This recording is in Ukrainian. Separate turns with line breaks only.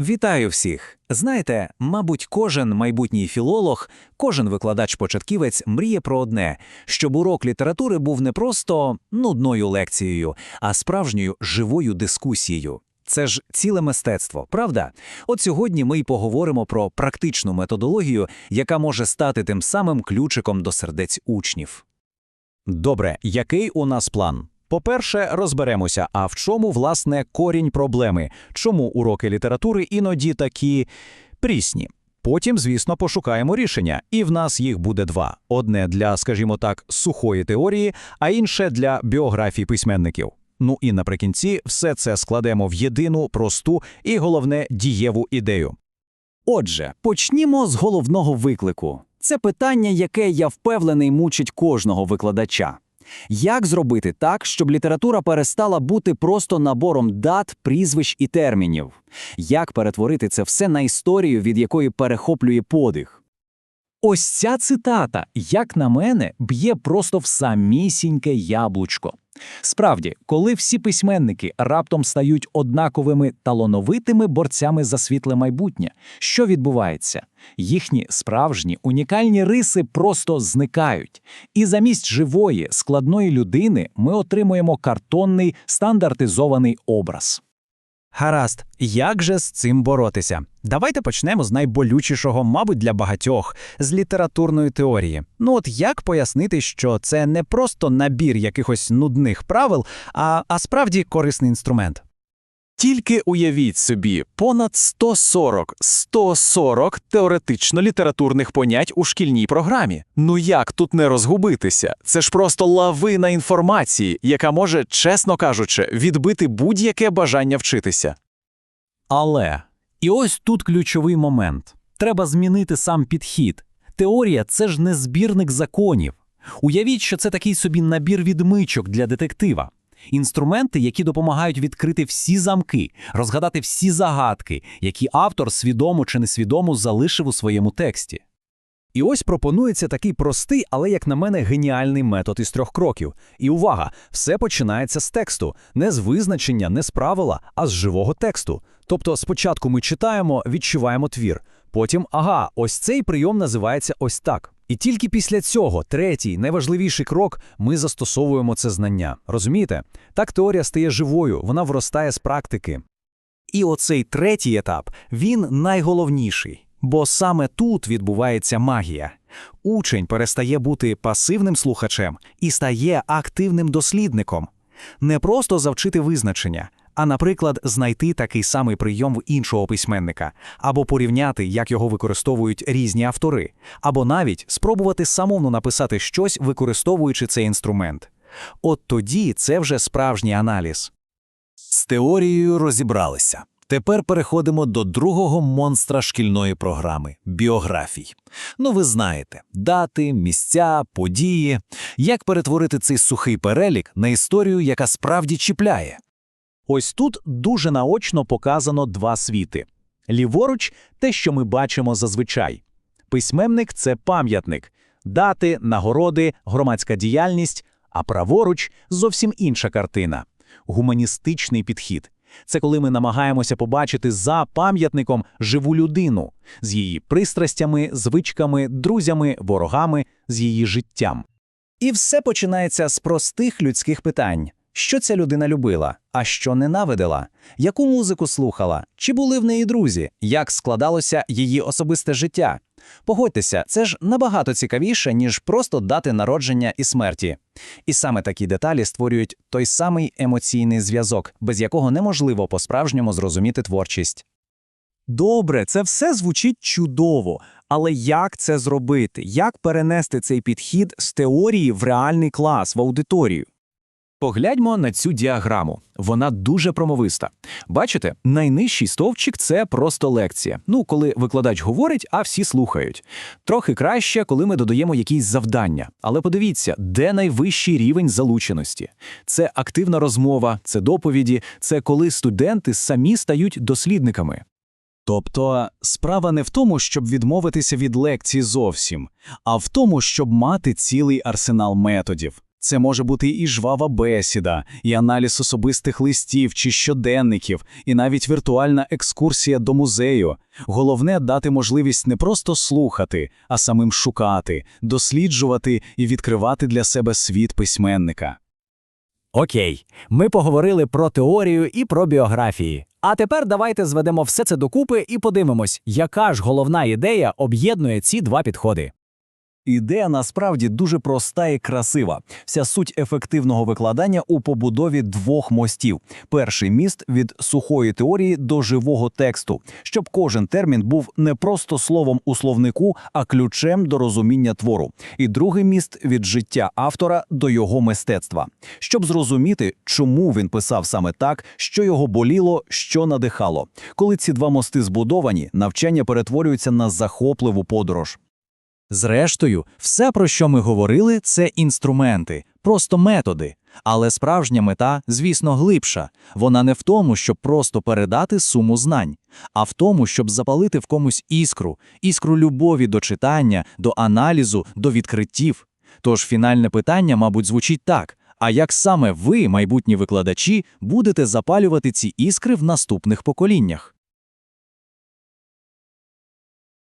Вітаю всіх! Знаєте, мабуть, кожен майбутній філолог, кожен викладач-початківець мріє про одне, щоб урок літератури був не просто нудною лекцією, а справжньою живою дискусією. Це ж ціле мистецтво, правда? От сьогодні ми й поговоримо про практичну методологію, яка може стати тим самим ключиком до сердець учнів.
Добре, який у нас план? По-перше, розберемося, а в чому, власне, корінь проблеми, чому уроки літератури іноді такі прісні. Потім, звісно, пошукаємо рішення, і в нас їх буде два: одне для, скажімо так, сухої теорії, а інше для біографій письменників. Ну і наприкінці все це складемо в єдину, просту і, головне, дієву ідею.
Отже, почнімо з головного виклику. Це питання, яке я впевнений мучить кожного викладача. Як зробити так, щоб література перестала бути просто набором дат, прізвищ і термінів? Як перетворити це все на історію, від якої перехоплює подих? Ось ця цитата, як на мене, б'є просто в самісіньке яблучко. Справді, коли всі письменники раптом стають однаковими талановитими борцями за світле майбутнє, що відбувається? Їхні справжні унікальні риси просто зникають. І замість живої, складної людини ми отримуємо картонний стандартизований образ.
Гаразд, як же з цим боротися? Давайте почнемо з найболючішого, мабуть, для багатьох з літературної теорії. Ну от як пояснити, що це не просто набір якихось нудних правил, а, а справді корисний інструмент.
Тільки уявіть собі, понад 140, 140 теоретично-літературних понять у шкільній програмі. Ну як тут не розгубитися? Це ж просто лавина інформації, яка може, чесно кажучи, відбити будь-яке бажання вчитися.
Але і ось тут ключовий момент. Треба змінити сам підхід. Теорія це ж не збірник законів. Уявіть, що це такий собі набір відмичок для детектива. Інструменти, які допомагають відкрити всі замки, розгадати всі загадки, які автор свідомо чи несвідомо залишив у своєму тексті.
І ось пропонується такий простий, але, як на мене, геніальний метод із трьох кроків. І увага, все починається з тексту, не з визначення, не з правила, а з живого тексту. Тобто спочатку ми читаємо, відчуваємо твір, потім ага, ось цей прийом називається ось так. І тільки після цього, третій, найважливіший крок, ми застосовуємо це знання. Розумієте? Так теорія стає живою, вона вростає з практики.
І оцей третій етап він найголовніший, бо саме тут відбувається магія. Учень перестає бути пасивним слухачем і стає активним дослідником. Не просто завчити визначення, а, наприклад, знайти такий самий прийом в іншого письменника, або порівняти, як його використовують різні автори, або навіть спробувати самовно написати щось, використовуючи цей інструмент. От тоді це вже справжній аналіз.
З теорією розібралися. Тепер переходимо до другого монстра шкільної програми біографій. Ну, ви знаєте, дати, місця, події. Як перетворити цей сухий перелік на історію, яка справді чіпляє?
Ось тут дуже наочно показано два світи. Ліворуч те, що ми бачимо зазвичай. Письменник це пам'ятник, дати, нагороди, громадська діяльність, а праворуч зовсім інша картина гуманістичний підхід. Це коли ми намагаємося побачити за пам'ятником живу людину з її пристрастями, звичками, друзями, ворогами, з її життям.
І все починається з простих людських питань. Що ця людина любила, а що ненавидила? Яку музику слухала? Чи були в неї друзі? Як складалося її особисте життя? Погодьтеся, це ж набагато цікавіше, ніж просто дати народження і смерті. І саме такі деталі створюють той самий емоційний зв'язок, без якого неможливо по-справжньому зрозуміти творчість.
Добре, це все звучить чудово, але як це зробити? Як перенести цей підхід з теорії в реальний клас, в аудиторію?
Погляньмо на цю діаграму. Вона дуже промовиста. Бачите, найнижчий стовпчик це просто лекція. Ну, коли викладач говорить, а всі слухають. Трохи краще, коли ми додаємо якісь завдання. Але подивіться, де найвищий рівень залученості. Це активна розмова, це доповіді, це коли студенти самі стають дослідниками.
Тобто справа не в тому, щоб відмовитися від лекцій зовсім, а в тому, щоб мати цілий арсенал методів.
Це може бути і жвава бесіда, і аналіз особистих листів чи щоденників, і навіть віртуальна екскурсія до музею. Головне дати можливість не просто слухати, а самим шукати, досліджувати і відкривати для себе світ письменника.
Окей, ми поговорили про теорію і про біографії. А тепер давайте зведемо все це докупи і подивимось, яка ж головна ідея об'єднує ці два підходи.
Ідея насправді дуже проста і красива. Вся суть ефективного викладання у побудові двох мостів. Перший міст від сухої теорії до живого тексту, щоб кожен термін був не просто словом у словнику, а ключем до розуміння твору. І другий міст від життя автора до його мистецтва, щоб зрозуміти, чому він писав саме так, що його боліло, що надихало. Коли ці два мости збудовані, навчання перетворюється на захопливу подорож.
Зрештою, все, про що ми говорили, це інструменти, просто методи. Але справжня мета, звісно, глибша. Вона не в тому, щоб просто передати суму знань, а в тому, щоб запалити в комусь іскру, іскру любові до читання, до аналізу, до відкриттів. Тож фінальне питання, мабуть, звучить так: а як саме ви, майбутні викладачі, будете запалювати ці іскри в наступних поколіннях?